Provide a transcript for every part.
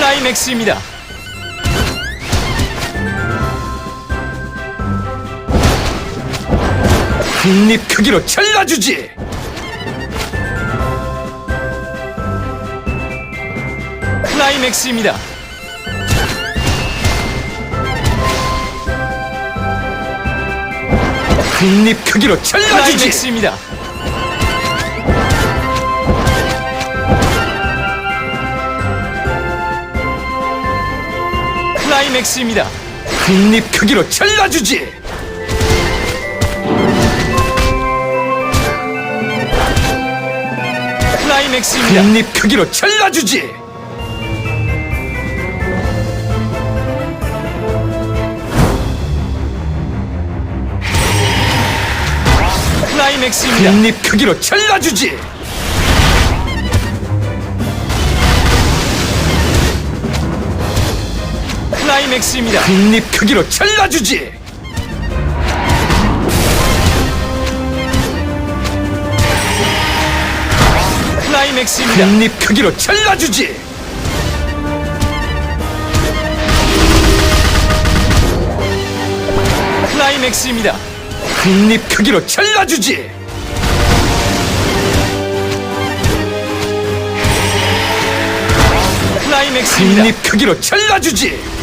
클라이맥스입니다. 한입 크기로 잘라주지! 클라이맥스입니다. 한입 크기로 잘라주지! 클라이맥스입니다. 클라이맥스입니다. 한입 크기로 잘라주지! 클라이맥스입니다. 한입 크기로 잘라주지! 클라이맥스입니다. 한입 크기로 잘라주지! 클라이맥스입니다. 한입 크기로 잘라주지! 클라이맥스입니다. 한입 크기로 잘라주지! 클라이맥스입니다. 한입 크기로 잘라주지! 클라이맥스입니다. 한입 크기로 잘라주지!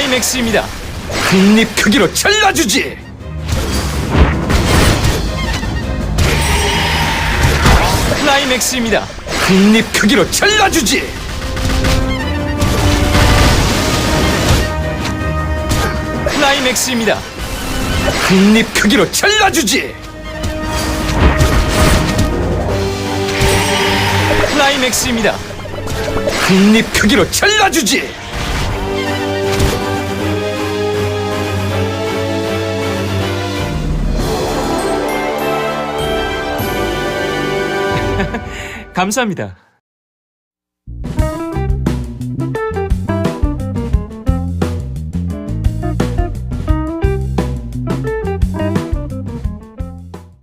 클라이맥스입니다. 한입 크기로 잘라주지! 클라이맥스입니다. 한입 크기로 잘라주지! 클라이맥스입니다. 한입 크기로 잘라주지! 클라이맥스입니다. 한입 크기로 잘라주지! 감사합니다.